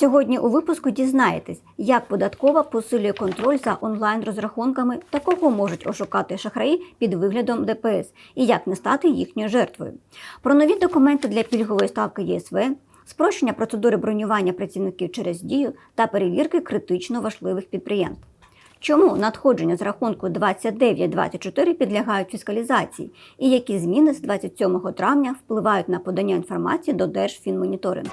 Сьогодні у випуску дізнаєтесь, як податкова посилює контроль за онлайн-розрахунками та кого можуть ошукати шахраї під виглядом ДПС і як не стати їхньою жертвою. Про нові документи для пільгової ставки ЄСВ, спрощення процедури бронювання працівників через дію та перевірки критично важливих підприємств. Чому надходження з рахунку 2924 підлягають фіскалізації і які зміни з 27 травня впливають на подання інформації до Держфінмоніторингу?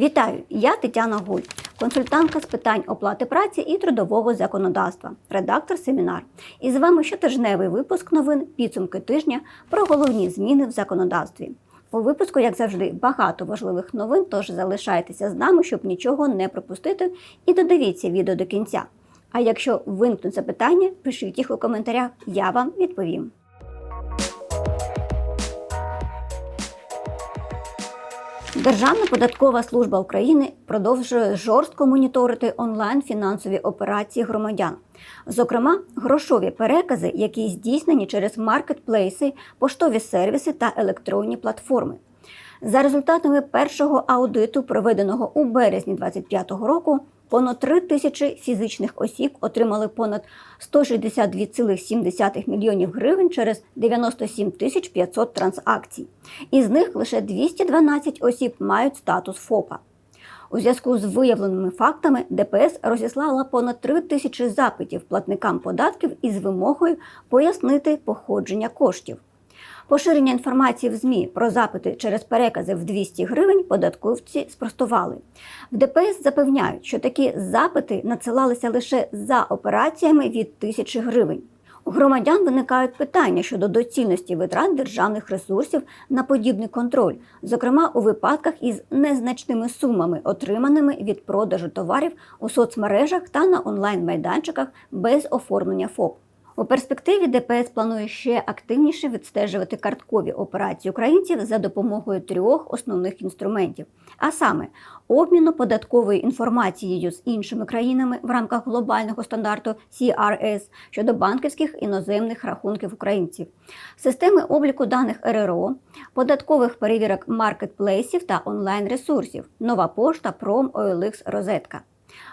Вітаю! Я Тетяна Гуль, консультантка з питань оплати праці і трудового законодавства, редактор семінар. І з вами щотижневий випуск новин підсумки тижня про головні зміни в законодавстві. У випуску, як завжди, багато важливих новин, тож залишайтеся з нами, щоб нічого не пропустити, і додивіться відео до кінця. А якщо виникнуть запитання, пишіть їх у коментарях, я вам відповім. Державна податкова служба України продовжує жорстко моніторити онлайн фінансові операції громадян, зокрема, грошові перекази, які здійснені через маркетплейси, поштові сервіси та електронні платформи. За результатами першого аудиту, проведеного у березні 2025 року, понад 3 тисячі фізичних осіб отримали понад 162,7 мільйонів гривень через 97 тисяч 500 транзакцій. Із них лише 212 осіб мають статус ФОПа. У зв'язку з виявленими фактами ДПС розіслала понад 3 тисячі запитів платникам податків із вимогою пояснити походження коштів. Поширення інформації в ЗМІ про запити через перекази в 200 гривень податковці спростували. В ДПС запевняють, що такі запити надсилалися лише за операціями від тисячі гривень. У громадян виникають питання щодо доцільності витрат державних ресурсів на подібний контроль, зокрема у випадках із незначними сумами, отриманими від продажу товарів у соцмережах та на онлайн-майданчиках без оформлення ФОП. У перспективі ДПС планує ще активніше відстежувати карткові операції українців за допомогою трьох основних інструментів, а саме обміну податковою інформацією з іншими країнами в рамках глобального стандарту CRS щодо банківських іноземних рахунків українців, системи обліку даних РРО, податкових перевірок маркетплейсів та онлайн-ресурсів, нова пошта, пром, OLX, розетка.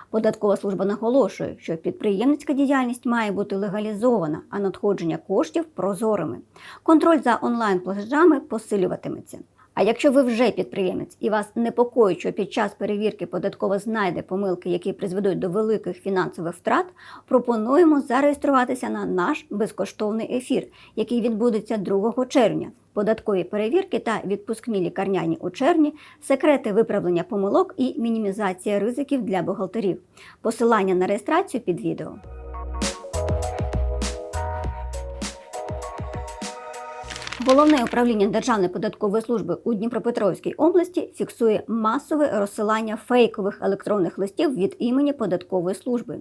Податкова служба наголошує, що підприємницька діяльність має бути легалізована, а надходження коштів прозорими. Контроль за онлайн-платежами посилюватиметься. А якщо ви вже підприємець і вас непокоїть, що під час перевірки податкова знайде помилки, які призведуть до великих фінансових втрат, пропонуємо зареєструватися на наш безкоштовний ефір, який відбудеться 2 червня. Податкові перевірки та відпускні лікарняні у червні, секрети виправлення помилок і мінімізація ризиків для бухгалтерів. Посилання на реєстрацію під відео. Головне управління Державної податкової служби у Дніпропетровській області фіксує масове розсилання фейкових електронних листів від імені податкової служби.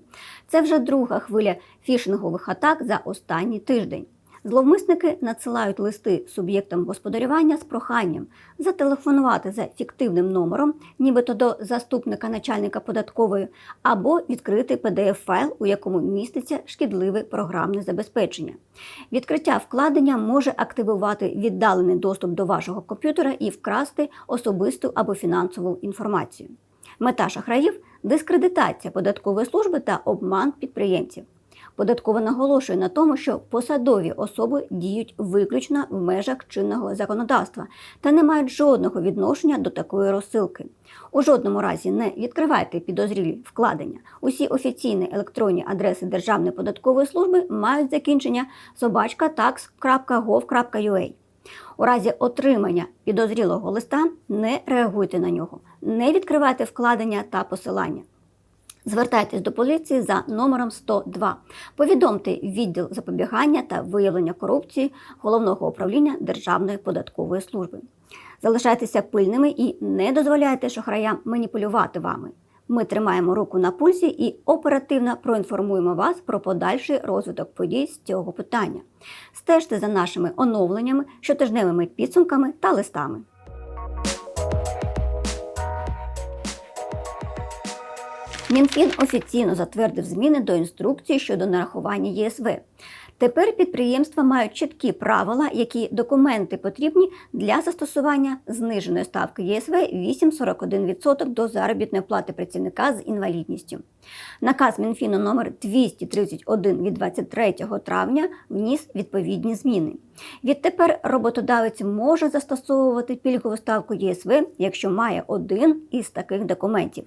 Це вже друга хвиля фішингових атак за останній тиждень. Зловмисники надсилають листи суб'єктам господарювання з проханням зателефонувати за фіктивним номером, нібито до заступника начальника податкової, або відкрити PDF-файл, у якому міститься шкідливе програмне забезпечення. Відкриття вкладення може активувати віддалений доступ до вашого комп'ютера і вкрасти особисту або фінансову інформацію. Мета шахраїв дискредитація податкової служби та обман підприємців. Податкова наголошує на тому, що посадові особи діють виключно в межах чинного законодавства та не мають жодного відношення до такої розсилки. У жодному разі не відкривайте підозрілі вкладення. Усі офіційні електронні адреси Державної податкової служби мають закінчення собачка.tax.gov.ua. У разі отримання підозрілого листа не реагуйте на нього, не відкривайте вкладення та посилання. Звертайтесь до поліції за номером 102. Повідомте відділ запобігання та виявлення корупції головного управління Державної податкової служби. Залишайтеся пильними і не дозволяйте шахраям маніпулювати вами. Ми тримаємо руку на пульсі і оперативно проінформуємо вас про подальший розвиток подій з цього питання. Стежте за нашими оновленнями, щотижневими підсумками та листами. Мінфін офіційно затвердив зміни до інструкції щодо нарахування ЄСВ. Тепер підприємства мають чіткі правила, які документи потрібні для застосування зниженої ставки ЄСВ 8,41% до заробітної плати працівника з інвалідністю. Наказ Мінфіну номер 231 від 23 травня вніс відповідні зміни. Відтепер роботодавець може застосовувати пільгову ставку ЄСВ, якщо має один із таких документів.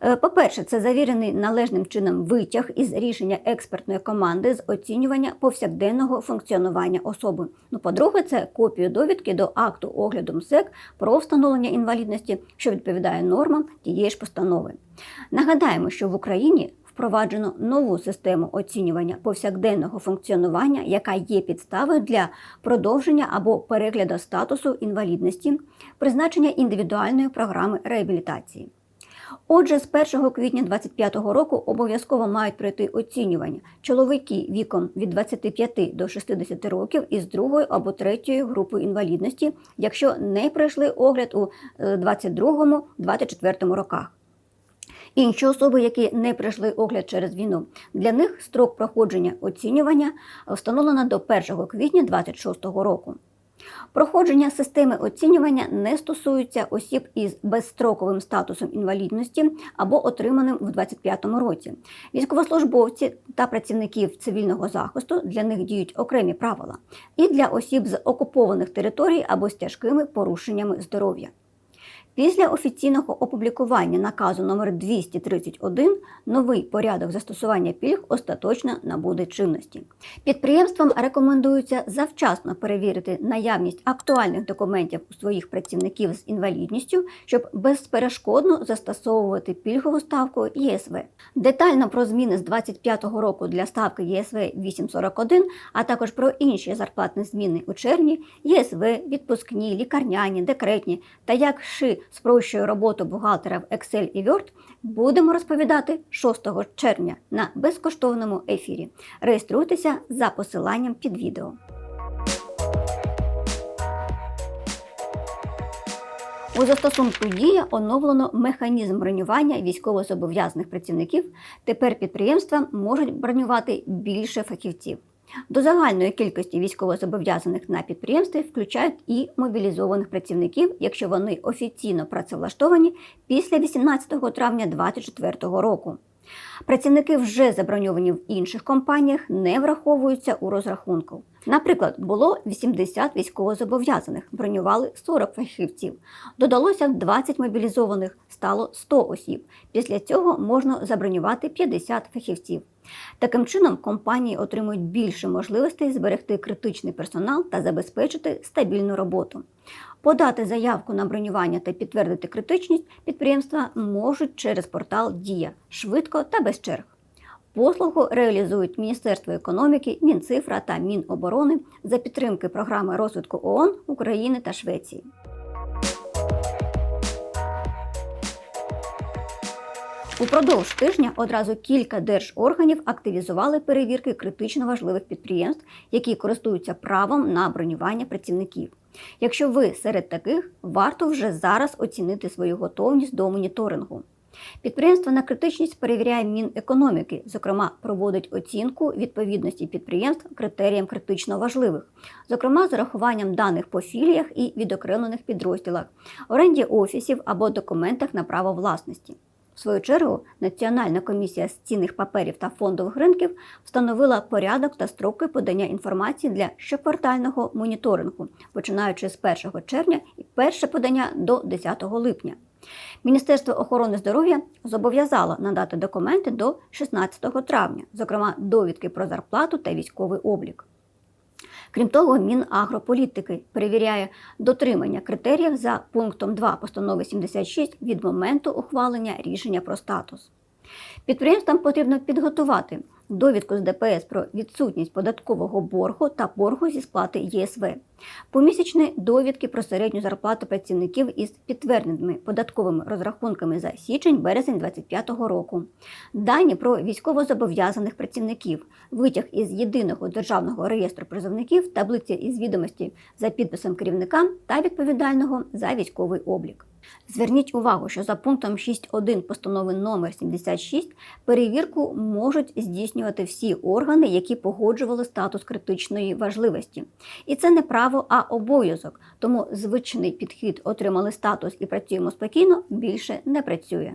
Е, По-перше, це завірений належним чином витяг із рішення експертної команди з оцінювання повсякденного функціонування особи. Ну, по-друге, це копію довідки до акту огляду МСЕК про встановлення інвалідності, що відповідає нормам тієї ж постанови. Нагадаємо, що в Україні впроваджено нову систему оцінювання повсякденного функціонування, яка є підставою для продовження або перегляду статусу інвалідності, призначення індивідуальної програми реабілітації. Отже, з 1 квітня 2025 року обов'язково мають пройти оцінювання чоловіки віком від 25 до 60 років із другої або третьої групи інвалідності, якщо не пройшли огляд у 22-24 роках. Інші особи, які не пройшли огляд через війну, для них строк проходження оцінювання встановлено до 1 квітня 2026 року. Проходження системи оцінювання не стосується осіб із безстроковим статусом інвалідності або отриманим в 2025 році. Військовослужбовці та працівників цивільного захисту для них діють окремі правила, і для осіб з окупованих територій або з тяжкими порушеннями здоров'я. Після офіційного опублікування наказу номер 231 новий порядок застосування пільг остаточно набуде чинності. Підприємствам рекомендується завчасно перевірити наявність актуальних документів у своїх працівників з інвалідністю, щоб безперешкодно застосовувати пільгову ставку ЄСВ. Детально про зміни з 2025 року для ставки ЄСВ 841, а також про інші зарплатні зміни у червні, ЄСВ, відпускні, лікарняні, декретні та як ШИ спрощує роботу бухгалтера в Excel і Word, будемо розповідати 6 червня на безкоштовному ефірі. Реєструйтеся за посиланням під відео. У застосунку Дія оновлено механізм бронювання військовозобов'язаних працівників. Тепер підприємства можуть бронювати більше фахівців. До загальної кількості військовозобов'язаних на підприємстві включають і мобілізованих працівників, якщо вони офіційно працевлаштовані після 18 травня 2024 року. Працівники вже заброньовані в інших компаніях не враховуються у розрахунку. Наприклад, було 80 військовозобов'язаних, бронювали 40 фахівців. Додалося 20 мобілізованих, стало 100 осіб. Після цього можна забронювати 50 фахівців. Таким чином, компанії отримують більше можливостей зберегти критичний персонал та забезпечити стабільну роботу. Подати заявку на бронювання та підтвердити критичність підприємства можуть через портал Дія швидко та без черг. Послугу реалізують Міністерство економіки, Мінцифра та Міноборони за підтримки програми розвитку ООН України та Швеції. Упродовж тижня одразу кілька держорганів активізували перевірки критично важливих підприємств, які користуються правом на бронювання працівників. Якщо ви серед таких, варто вже зараз оцінити свою готовність до моніторингу. Підприємство на критичність перевіряє Мінекономіки, зокрема, проводить оцінку відповідності підприємств критеріям критично важливих, зокрема з урахуванням даних по філіях і відокремлених підрозділах, оренді офісів або документах на право власності. В свою чергу, Національна комісія з цінних паперів та фондових ринків встановила порядок та строки подання інформації для щоквартального моніторингу, починаючи з 1 червня і перше подання до 10 липня. Міністерство охорони здоров'я зобов'язало надати документи до 16 травня, зокрема довідки про зарплату та військовий облік. Крім того, Мінагрополітики перевіряє дотримання критеріїв за пунктом 2 постанови 76 від моменту ухвалення рішення про статус. Підприємствам потрібно підготувати довідку з ДПС про відсутність податкового боргу та боргу зі сплати ЄСВ, помісячні довідки про середню зарплату працівників із підтвердженими податковими розрахунками за січень-березень 2025 року, дані про військовозобов'язаних працівників, витяг із єдиного державного реєстру призовників, таблиці із відомості за підписом керівника та відповідального за військовий облік. Зверніть увагу, що за пунктом 6.1 постанови номер 76 перевірку можуть здійснювати здійснювати всі органи, які погоджували статус критичної важливості. І це не право, а обов'язок. Тому звичний підхід отримали статус і працюємо спокійно більше не працює.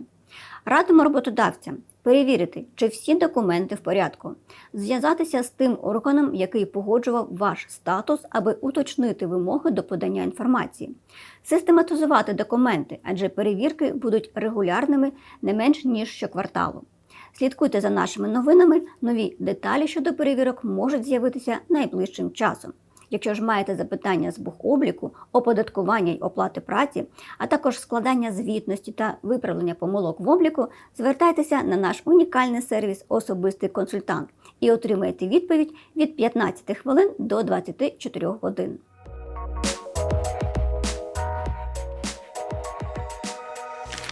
Радимо роботодавцям перевірити, чи всі документи в порядку, зв'язатися з тим органом, який погоджував ваш статус, аби уточнити вимоги до подання інформації, систематизувати документи, адже перевірки будуть регулярними не менш ніж щокварталу. Слідкуйте за нашими новинами. Нові деталі щодо перевірок можуть з'явитися найближчим часом. Якщо ж маєте запитання з бухобліку, оподаткування й оплати праці, а також складання звітності та виправлення помилок в обліку, звертайтеся на наш унікальний сервіс Особистий консультант і отримаєте відповідь від 15 хвилин до 24 годин.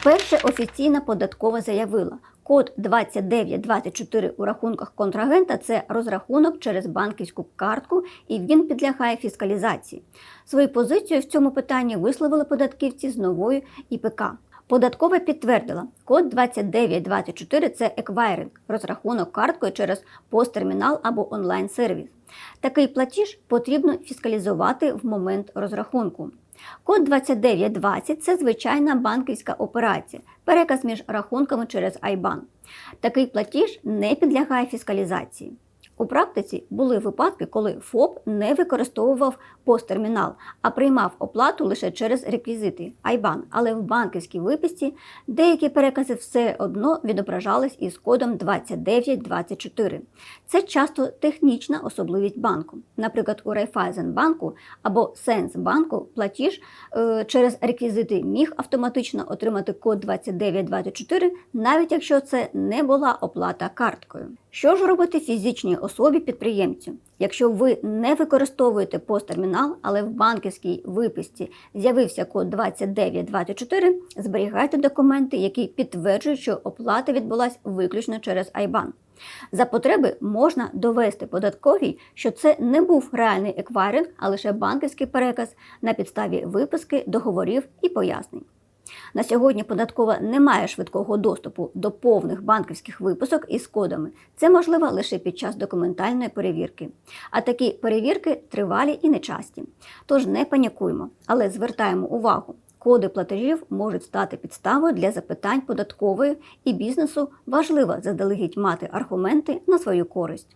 Вперше офіційна податкова заявила, код 2924 у рахунках контрагента це розрахунок через банківську картку, і він підлягає фіскалізації. Свою позицію в цьому питанні висловили податківці з новою ІПК. Податкова підтвердила, код 2924 це еквайринг, розрахунок карткою через посттермінал або онлайн-сервіс. Такий платіж потрібно фіскалізувати в момент розрахунку. Код 2920 це звичайна банківська операція, переказ між рахунками через IBAN. Такий платіж не підлягає фіскалізації. У практиці були випадки, коли ФОП не використовував посттермінал, а приймав оплату лише через реквізити IBAN, але в банківській виписці деякі перекази все одно відображались із кодом 2924. Це часто технічна особливість банку. Наприклад, у Райфайзенбанку або Сенсбанку платіж е, через реквізити міг автоматично отримати код 2924, навіть якщо це не була оплата карткою. Що ж робити фізичній особі підприємцю? Якщо ви не використовуєте посттермінал, але в банківській виписці з'явився код 2924, зберігайте документи, які підтверджують, що оплата відбулася виключно через IBAN. За потреби можна довести податковій, що це не був реальний еквайринг, а лише банківський переказ на підставі виписки, договорів і пояснень. На сьогодні податкова не має швидкого доступу до повних банківських виписок із кодами. Це можливо лише під час документальної перевірки. А такі перевірки тривалі і нечасті. Тож не панікуємо, але звертаємо увагу. Коди платежів можуть стати підставою для запитань податкової і бізнесу важливо заздалегідь мати аргументи на свою користь.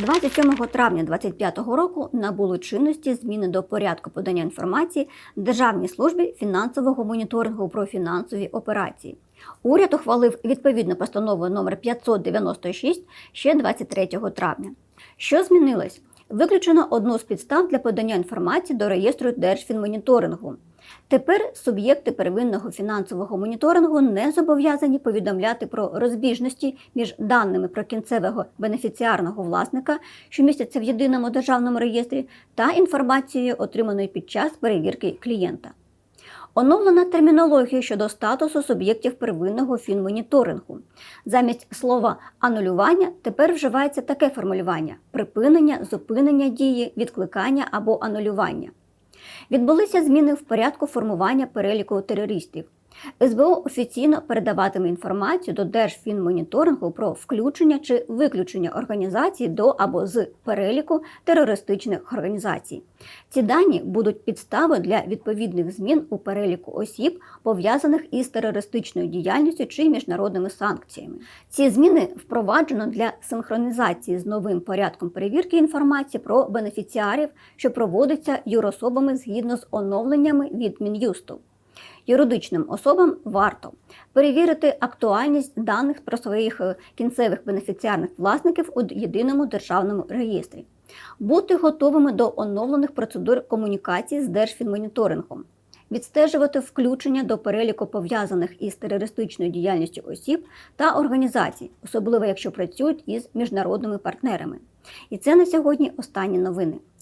27 травня 2025 року набули чинності зміни до порядку подання інформації Державній службі фінансового моніторингу про фінансові операції. Уряд ухвалив відповідну постанову номер 596 ще 23 травня. Що змінилось? Виключено одну з підстав для подання інформації до реєстру Держфінмоніторингу. Тепер суб'єкти первинного фінансового моніторингу не зобов'язані повідомляти про розбіжності між даними про кінцевого бенефіціарного власника, що містяться в єдиному державному реєстрі, та інформацією, отриманою під час перевірки клієнта. Оновлена термінологія щодо статусу суб'єктів первинного фінмоніторингу. Замість слова анулювання тепер вживається таке формулювання припинення, зупинення дії, відкликання або анулювання. Відбулися зміни в порядку формування переліку терористів. СБО офіційно передаватиме інформацію до Держфінмоніторингу про включення чи виключення організацій до або з переліку терористичних організацій. Ці дані будуть підставою для відповідних змін у переліку осіб, пов'язаних із терористичною діяльністю чи міжнародними санкціями. Ці зміни впроваджено для синхронізації з новим порядком перевірки інформації про бенефіціарів, що проводиться юрособами згідно з оновленнями від Мін'юсту. Юридичним особам варто перевірити актуальність даних про своїх е, кінцевих бенефіціарних власників у єдиному державному реєстрі, бути готовими до оновлених процедур комунікації з Держфінмоніторингом, відстежувати включення до переліку пов'язаних із терористичною діяльністю осіб та організацій, особливо якщо працюють із міжнародними партнерами. І це на сьогодні останні новини.